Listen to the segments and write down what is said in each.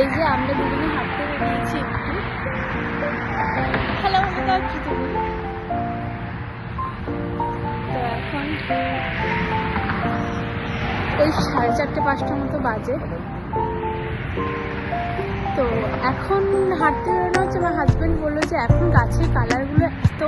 এই যে আমরা দুজনে হাঁটতে বেরিয়েছি একটু। হ্যালো তো এখন ওই সাড়ে চারটে, পাঁচটার মতো বাজে। তো এখন হাঁটতে বেরোনো হচ্ছে। আমার হাজব্যান্ড বলল যে এখন গাছের কালারগুলো এত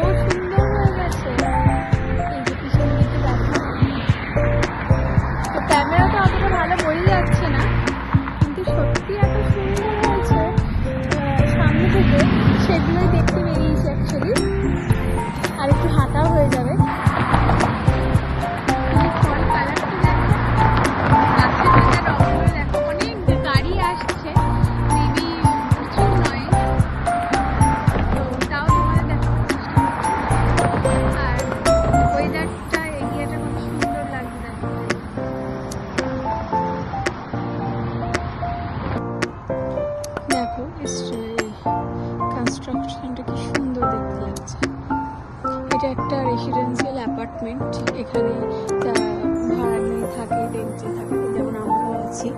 অ্যাপার্টমেন্ট এখানে ভাড়া নিয়ে থাকে রেন্টে থাকে যেমন আমরা আছি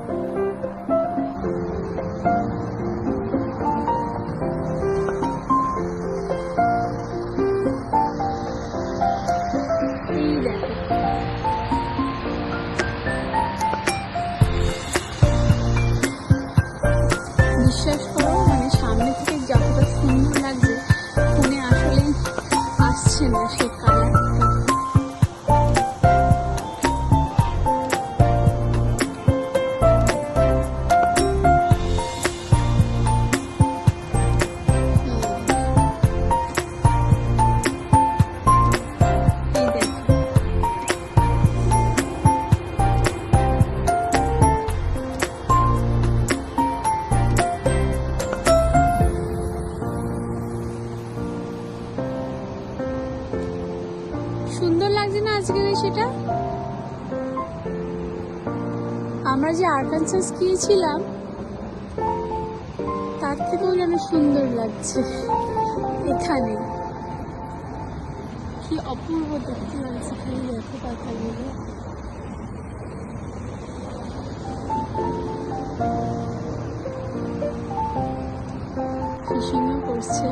সুন্দর লাগছে না আজকে সেটা? আমরা যে আরকানসাস গিয়েছিলাম, তার থেকেও যেন সুন্দর লাগছে এখানে। কি অপূর্ব দেখতে লাগছে খালি দেখো পাতাগুলো ফিশিংও করছে।